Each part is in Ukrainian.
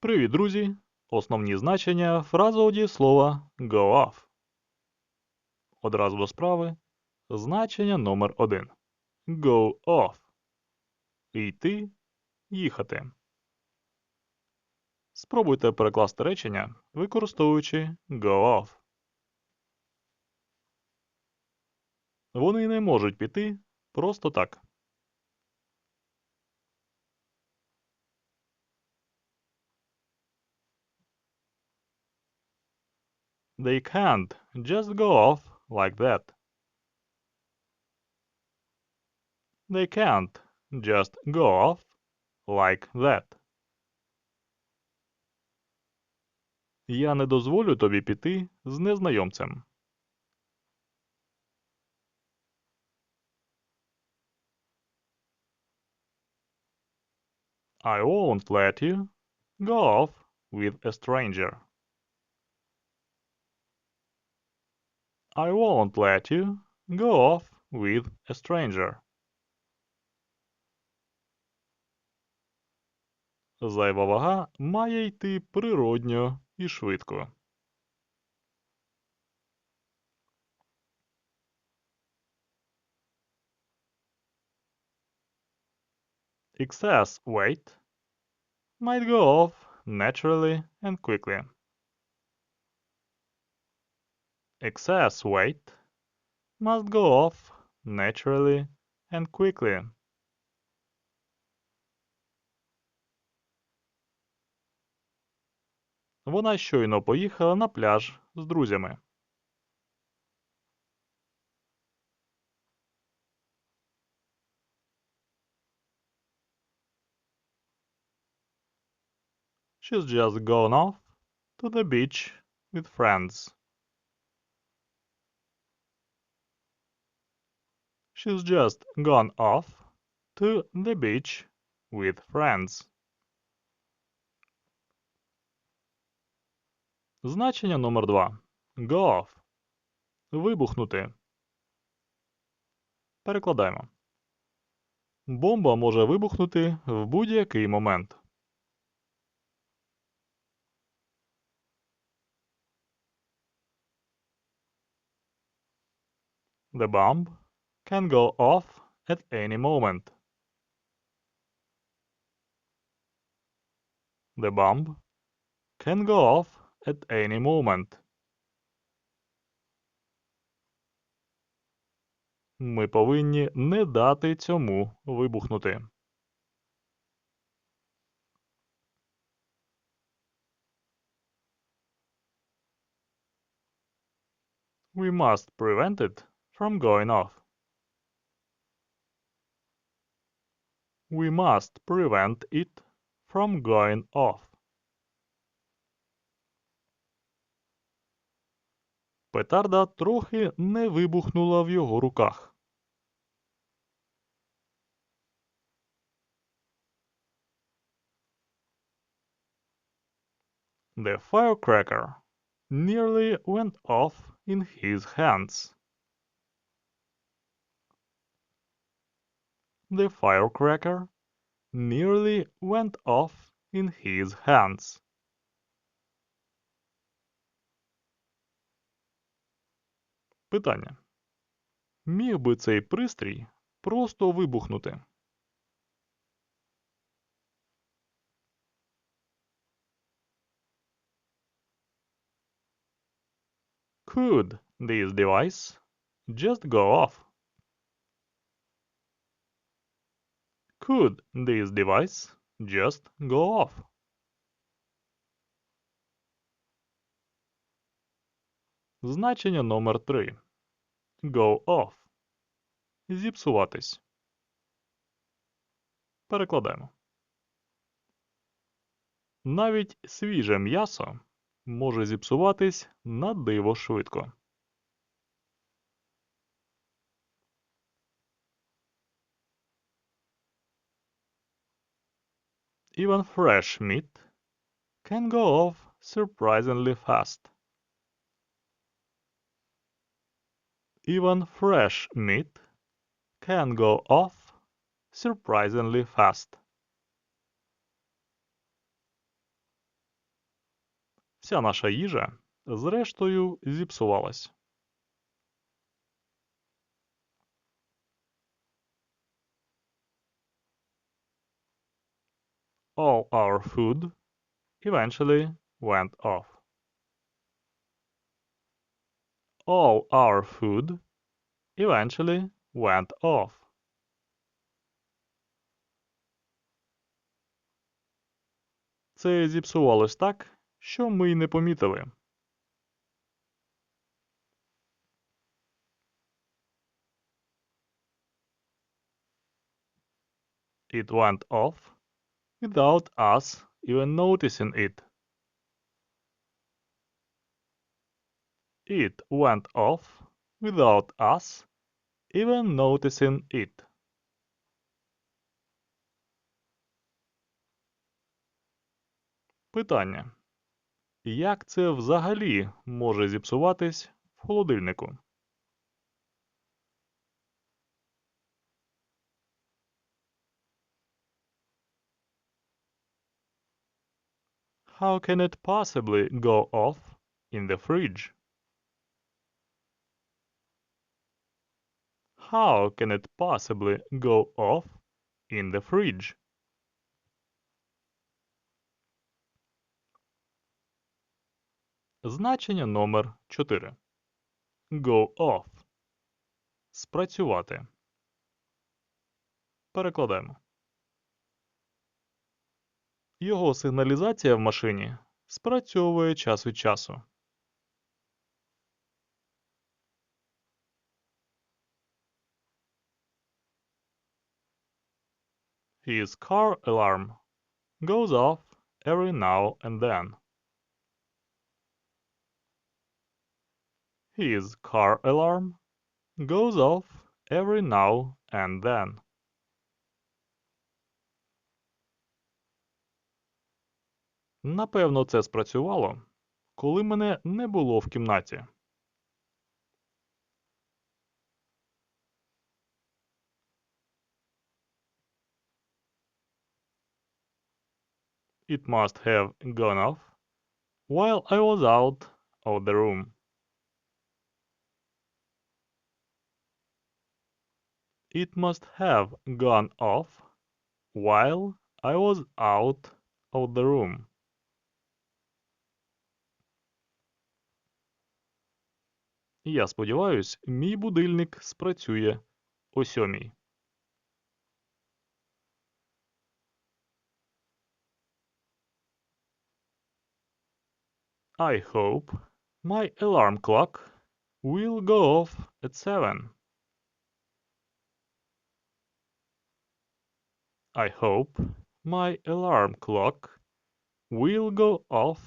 Привіт, друзі! Основні значення фразового дієслова go off. Одразу до справи. Значення номер 1 Go off. Йти, їхати. Спробуйте перекласти речення, використовуючи go off. Вони не можуть піти просто так. They can't just go off like that. They can't just go off like that. Я не дозволю тобі піти з незнайомцем. I won't let you go off with a stranger. I won't let you go off with a stranger. Зайва вага має йти природньо і швидко. Excess weight might go off naturally and quickly. Excess weight must go off naturally and quickly. Вона щойно поїхала на пляж з друзями. She's just gone off to the beach with friends. She's just gone off to the beach with friends. Значення номер 2. Go off. Вибухнути. Перекладаємо. Бомба може вибухнути в будь-який момент. The bomb can go off at any moment. The bomb can go off at any moment. Ми повинні не дати цьому вибухнути. We must prevent it from going off. We must prevent it from going off. Петарда трохи не вибухнула в його руках. The firecracker nearly went off in his hands. The firecracker nearly went off in his hands. Питання. Міг би цей пристрій просто вибухнути? Could this device just go off? Could this device just go off? Значення номер 3. Go off. Зіпсуватись. Перекладаємо. Навіть свіже м'ясо може зіпсуватись на диво швидко. Even fresh meat can go off surprisingly fast. Even fresh meat can go off surprisingly fast. Вся наша їжа, зрештою, зіпсувалась. All our food eventually went off. All our food eventually went off. Це зіпсувалось так, що ми й не помітили. It went off without us even noticing it. It went off without us even noticing it. Питання. Як це взагалі може зіпсуватись в холодильнику? How can it possibly go off in the fridge? How can it possibly go off in the fridge? Значення номер 4. Go off. Спрацювати. Перекладаємо. Його сигналізація в машині спрацьовує час від часу. His car alarm goes off every now and then. His car alarm goes off every now and then. Напевно, це спрацювало, коли мене не було в кімнаті. It must have gone off while I was out of the room. It must have gone off while I was out of the room. Я сподіваюсь, мій будильник спрацює о сьомій. I hope my alarm clock will go off at seven. I hope my alarm clock will go off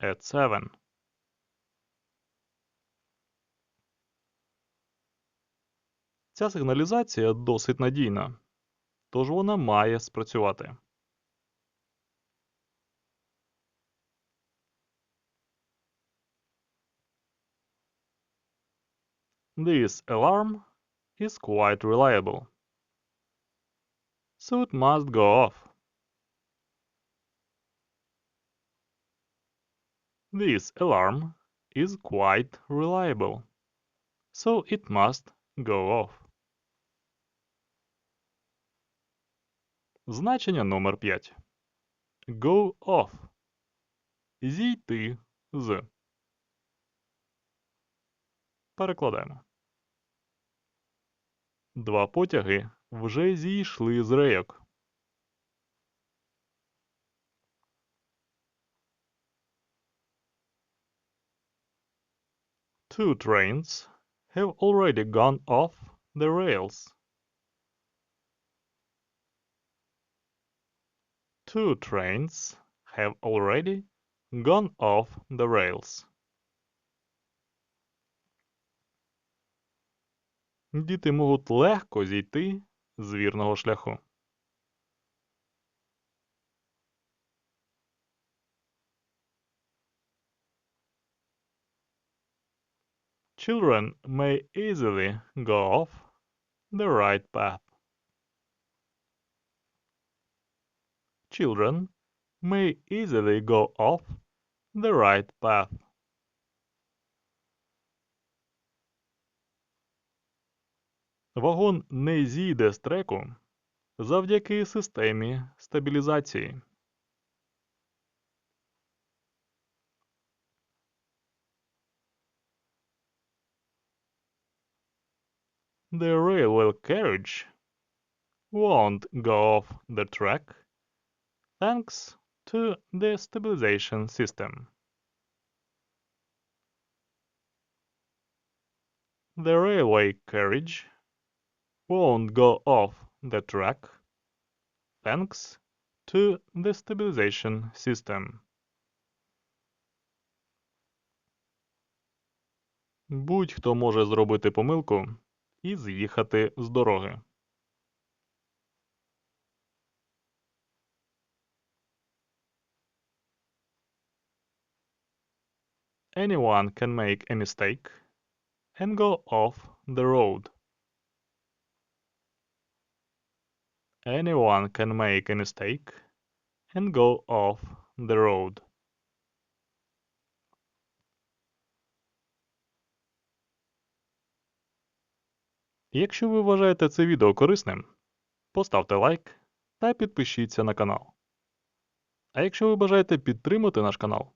at seven. Ця сигналізація досить надійна, тож вона має спрацювати. This alarm is quite reliable, so it must go off. This alarm is quite reliable, so it must go off. Значення номер 5. Go off. Зійти з. Перекладаємо. Два потяги вже зійшли з рейок. Two trains have already gone off the rails. Two trains have already gone off the rails. Діти можуть легко зійти з вірного шляху. Children may easily go off the right path. Children may easily go off the right path. Вагон не зійде з треку завдяки системі стабілізації. The railway carriage won't go off the track thanks to the stabilization system. The railway carriage won't go off the track thanks to the stabilization system. Будь-хто може зробити помилку і з'їхати з дороги. Anyone can make a mistake and go off the road. Anyone can make a mistake and go off the road. Якщо ви вважаєте це відео корисним, поставте лайк та підпишіться на канал. А якщо ви бажаєте підтримати наш канал,